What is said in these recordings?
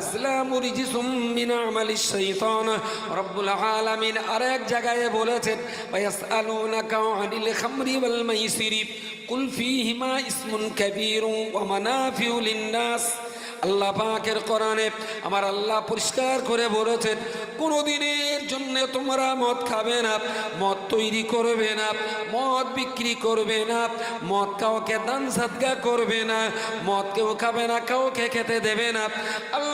আসলাম রিজিসুম মিন আমালিশ শাইতান। রব্বুল আলামিন আরেক জায়গায় বলেছেন ওয়াসআলুনাকা আনিল খামরি ওয়াল মাইসিরি, কুল ফীহিমা ইসমুন কাবীরু ওয়া মানাফিউ লিন-নাস। আল্লাহ পাকের কোরআনে আমার আল্লাহ পরিষ্কার করে বলেছেন কোনো দিনের জন্য তোমরা মদ খাবে না, মদ তৈরি করবে না, মদ বিক্রি করবে না, মদ কাউকে দান সাদগা করবে না, মদ কেউ খাবে না, কাউকে খেতে দেবে না। আল্লাহ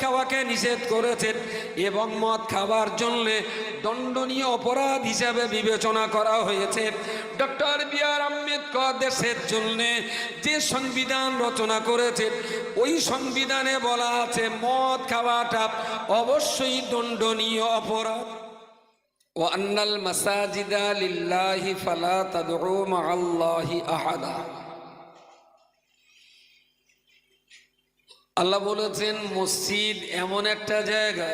খাওয়াকে নিষেধ করেছেন এবং মদ খাবার জন্য দণ্ডনীয় অপরাধ হিসাবে বিবেচনা করা হয়েছে ডক্টর বি আর আম্বেদকর দেশের জন্য যে সংবিধান রচনা করেছে ওই সংবিধানে বলা আছে মদ খাওয়াটা অবশ্যই দণ্ডনীয় অপরাধ وأن المساجد لله فلا تدعوا مع الله أحدا আল্লাহ বলেছেন, মসজিদ এমন একটা জায়গা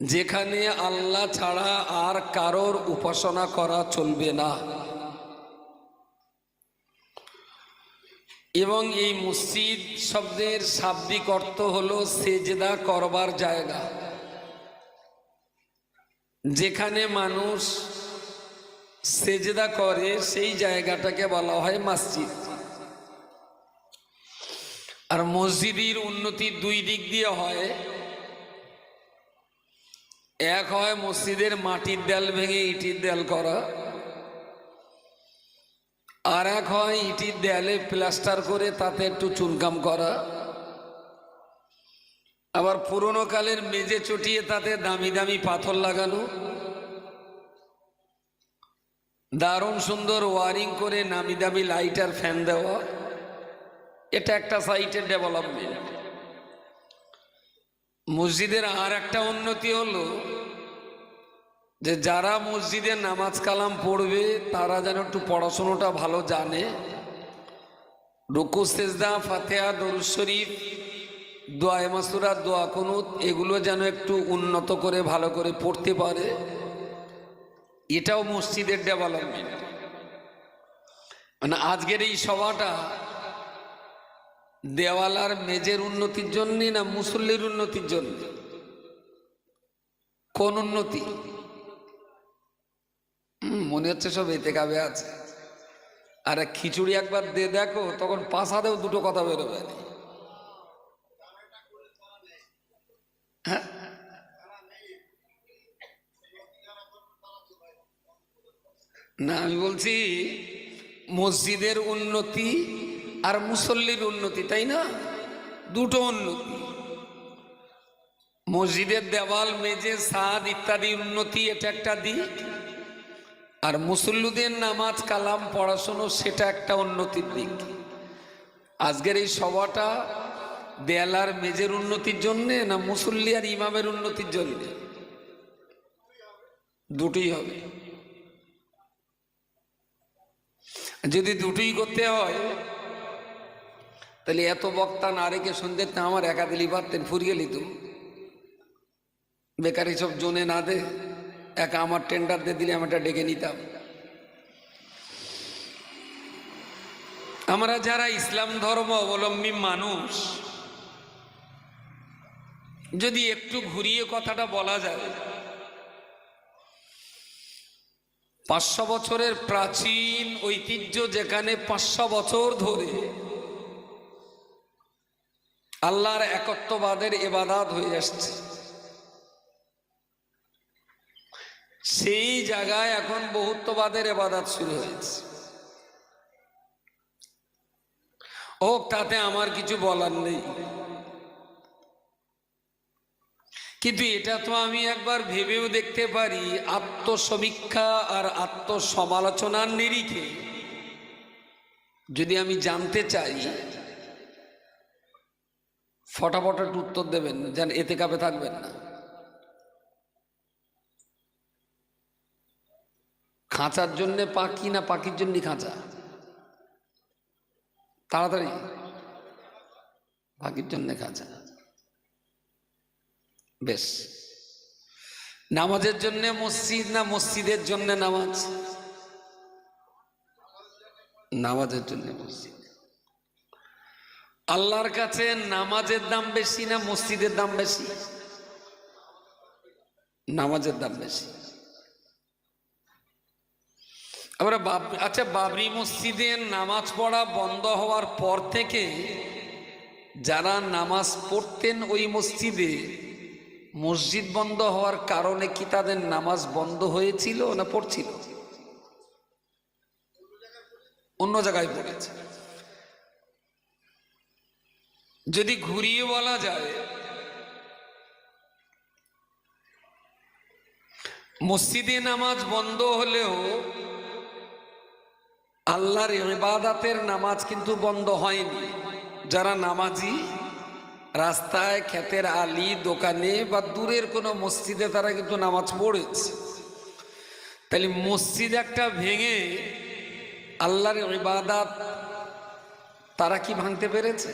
যেখানে আল্লাহ ছাড়া আর কারোর উপাসনা করা চলবে না। এবং এই মসজিদ শব্দের শাব্দিক অর্থ হলো সেজদা করবার জায়গা। যেখানে মানুষ সেজদা করে, সেই জায়গাটাকে বলা হয় মসজিদ। আর মসজিদের উন্নতি দুই দিক দিয়ে হয়। এক হয় মসজিদের মাটির দেয়াল ভেঙে ইটির দেয়াল করা, আর এক হয় ইটির দেয়ালে প্লাস্টার করে তাতে একটু চুনকাম করা। আবার পুরনো কালের মেজে চটিয়ে তাতে দামি দামি পাথর লাগানো, দারুণ সুন্দর ওয়ারিং করে নামি দামি লাইট আর ফ্যান দেওয়া। এটা একটা সাইটের ডেভেলপমেন্ট। মসজিদের আর একটা উন্নতি হলো যে যারা মসজিদে নামাজ কালাম পড়বে, তারা যেন একটু পড়াশুনোটা ভালো জানে। রুকু, সেজদা, ফাতেহা, দরুদ শরীফ, দোয়া মাসুরা, দোয়া কুনুত, এগুলো যেন একটু উন্নত করে, ভালো করে পড়তে পারে। এটাও মসজিদের ডেভেলপমেন্ট। মানে আজকের এই সভাটা দেওয়ালার মেজের উন্নতির জন্যে না মুসল্লির উন্নতির জন্য? কোন উন্নতি? মনে হচ্ছে সব এতে কাবে আছে। আর খিচুড়ি একবার দিয়ে দেখো, তখন পাশাতেও দুটো কথা বেরোবে। হ্যাঁ? না, আমি বলছি, মসজিদের উন্নতি আর মুসল্লির উন্নতি, তাই না? দুটো উন্নতি। মসজিদের দেওয়াল, মেজে, সাদ ইত্যাদি উন্নতি, এটা একটা দিক। আর মুসল্লুদের নামাজ, কালাম, পড়াশুনো, সেটা একটা উন্নতির দিক। আজকের এই সভাটা দেয়ালার মেজের উন্নতির জন্যে না মুসল্লি আর ইমামের উন্নতির জন্যে? দুটোই হবে। যদি দুটোই করতে হয় তাহলে এত বক্তা না রেখে সন্ধ্যে আমার একা দিলি পারতেন ফুরিয়ে লিত। বেকারি সব জোনে না দে, একা আমার টেন্ডার দিয়ে দিলে আমি এটা ডেকে নিতাম। আমরা যারা ইসলাম ধর্ম অবলম্বী মানুষ, যদি একটু ঘুরিয়ে কথাটা বলা যায়, পাঁচশো বছরের প্রাচীন ঐতিহ্য যেখানে পাঁচশো বছর ধরে আল্লাহর একত্ববাদের এবাদাত হয়ে আসছে। সেই জায়গায় এখন বহুত্ববাদের এবাদাত শুরু হয়েছে। হোক তাতে আমার কিছু বলার নেই। কিন্তু এটা তো আমি একবার ভেবেও দেখতে পারি, আত্মসমীক্ষা আর আত্মসমালোচনার নিরিখে। যদি আমি জানতে চাই ফটাফট একটু উত্তর দেবেন, যেন এতে কাপে থাকবেন না। খাঁচার জন্যে পাখি না পাখির জন্য খাঁচা? তাড়াতাড়ি। পাখির জন্যে খাঁচা। বেশ। নামাজের জন্য মসজিদ না মসজিদের জন্য নামাজ? নামাজের জন্য মসজিদ। আল্লাহর কাছে নামাজের দাম বেশি না মসজিদের দাম বেশি? নামাজের দাম বেশি। আমরা বাব- আচ্ছা বাবরি মসজিদে নামাজ পড়া বন্ধ হওয়ার পর থেকে যারা নামাজ পড়তেন ওই মসজিদে, মসজিদ বন্ধ হওয়ার কারণে কি তাদের নামাজ বন্ধ হয়েছিল না পড়ছিল? অন্য জায়গায় পড়েছে। যদি ঘুরিয়ে বলা যায়, মসজিদে নামাজ বন্ধ হলেও আল্লাহর ইবাদাতের নামাজ কিন্তু বন্ধ হয়নি। যারা নামাজি, রাস্তায় ক্ষেতের আলি, দোকানে বা দূরের কোনো মসজিদে তারা কিন্তু নামাজ পড়েছে। তাহলে মসজিদ একটা ভেঙে আল্লাহর ইবাদাত তারা কি ভাঙতে পেরেছে?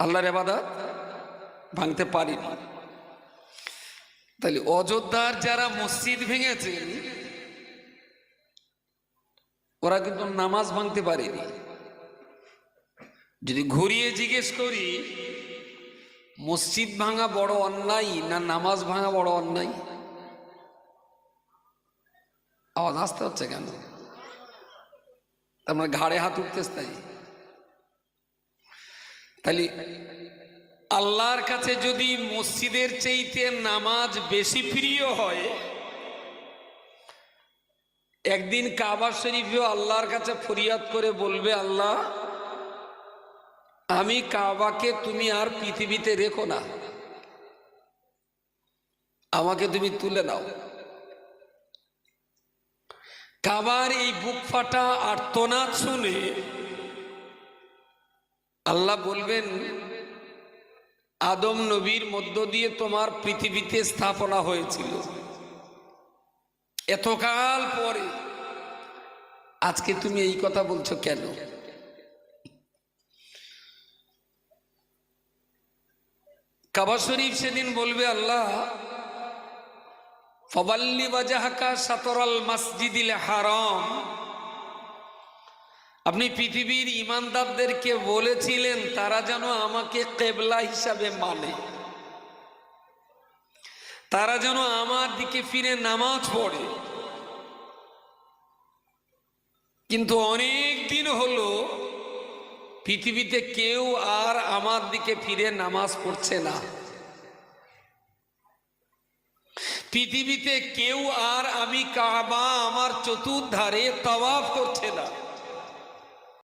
আল্লাহর ইবাদাত ভাঙতে পারেনি তাহলে অযোধ্যার যারা মসজিদ ভেঙেছেন ওরা কিন্তু নামাজ ভাঙতে পারেনি। যদি ঘুরিয়ে জিজ্ঞেস করি, মসজিদ ভাঙা বড় অন্যায় না নামাজ ভাঙা বড় অন্যায়? আওয়াজ আসতে হচ্ছে কেন? তার মানে ঘাড়ে হাত উঠতেছে তাই? তাহলে আল্লাহর কাছে যদি মসজিদের চাইতে নামাজ বেশি প্রিয় হয়, একদিন কাবা শরীফেও আল্লাহর কাছে ফরিয়াদ করে বলবে, আল্লাহ, আমি কাবাকে তুমি আর পৃথিবীতে রেখো না। আমাকে তুমি তুলে নাও। কাবার এই বুক ফাটা আর্তনাদ শুনে আল্লাহ বলবেন, আদম নবীর মধ্য দিয়ে তোমার পৃথিবীতে স্থাপনা হয়েছিল। এতকাল পরে, আজকে তুমি এই কথা বলছো কেন? কাবা শরীফ সেদিন বলবে আল্লাহ, ফবাল্লি বাজাহাকা সাতরাল মসজিদিল হারাম। আপনি পৃথিবীর ইমানদারদেরকে বলেছিলেন, তারা যেন আমাকে কেবলা হিসাবে মানে। তারা যেন আমার দিকে ফিরে নামাজ পড়ে। কিন্তু অনেক দিন হলো, পৃথিবীতে কেউ আর আমার দিকে ফিরে নামাজ পড়ছে না। পৃথিবীতে কেউ আর আমি কাবা, আমার চতুর্ধারে তওয়াফ করছে না।